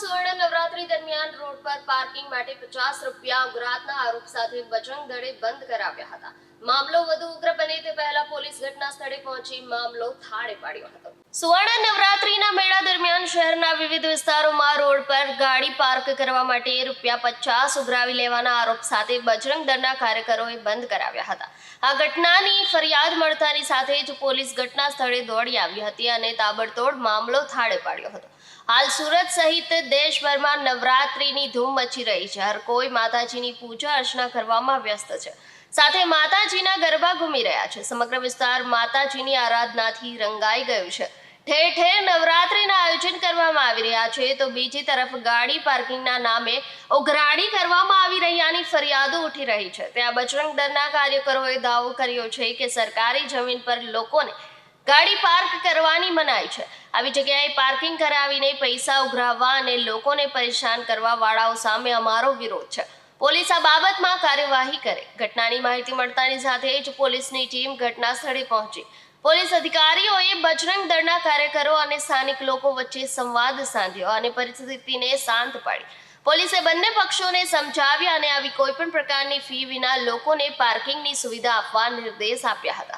સુવર્ણ નવરાત્રી દરમિયાન રોડ પર પાર્કિંગ માટે પચાસ રૂપિયા ઉઘરાતના આરોપ સાથે બજરંગ દળે બંધ કરાવ્યા હતા. મામલો વધુ ઉગ્ર તે પહેલા પોલીસ ઘટના સ્થળે પહોંચી મામલો થાળે પાડ્યો હતો. સુવર્ણ નવરાત્રીના મેળા દરમિયાન શહેરના વિવિધ વિસ્તારોમાં રોડ પર ગાડી પાર્ક કરવા માટે રૂપિયા પચાસ ઉઘરાવી લેવાના આરોપ સાથે બજરંગ દળના કાર્યકરોએ બંધ કરાવ્યા હતા. આ ઘટનાની ફરિયાદ મળતાની સાથે જ પોલીસ ઘટના સ્થળે દોડી આવી હતી અને તાબડતોડ મામલો થાળે પાડ્યો હતો. હાલ સુરત સહિત દેશભરમાં નવરાત્રીની ધૂમ મચી રહી છે. હર કોઈ માતાજીની પૂજા અર્ચના કરવામાં વ્યસ્ત છે. સાથે માતાજીના ગરબા ઘૂમી રહ્યા છે. સમગ્ર વિસ્તાર માતાજીની આરાધનાથી રંગાઈ ગયું છે. ઠેર ઠેર નવરાત્રીના આયોજન કરવામાં આવી રહ્યા છે. તો બીજી તરફ ગાડી પાર્કિંગના નામે ઉઘરાણી કરવામાં આવી રહ્યાની ફરિયાદો ઉઠી રહી છે. ત્યાં બજરંગ દળના કાર્યકરોએ દાવો કર્યો છે કે સરકારી જમીન પર લોકોને ગાડી પાર્ક કરવાની મનાઈ છે. આવી જગ્યાએ પાર્કિંગ કરાવીને પૈસા ઉઘરાવવા અને લોકોને પરેશાન કરવા વાળાઓ સામે અમારો વિરોધ છે. પોલીસ આ બાબતમાં કાર્યવાહી કરે. ઘટનાની માહિતી મળતાની સાથે જ પોલીસની ટીમ ઘટના સ્થળે પહોંચી. પોલીસ અધિકારીઓએ બજરંગ દળના કાર્યકરો અને સ્થાનિક લોકો વચ્ચે સંવાદ સાધ્યો અને પરિસ્થિતિને શાંત પાડી. પોલીસે બંને પક્ષોને સમજાવ્યા અને આવી કોઈપણ પ્રકારની ફી વિના લોકોને પાર્કિંગની સુવિધા આપવા નિર્દેશ આપ્યા હતા.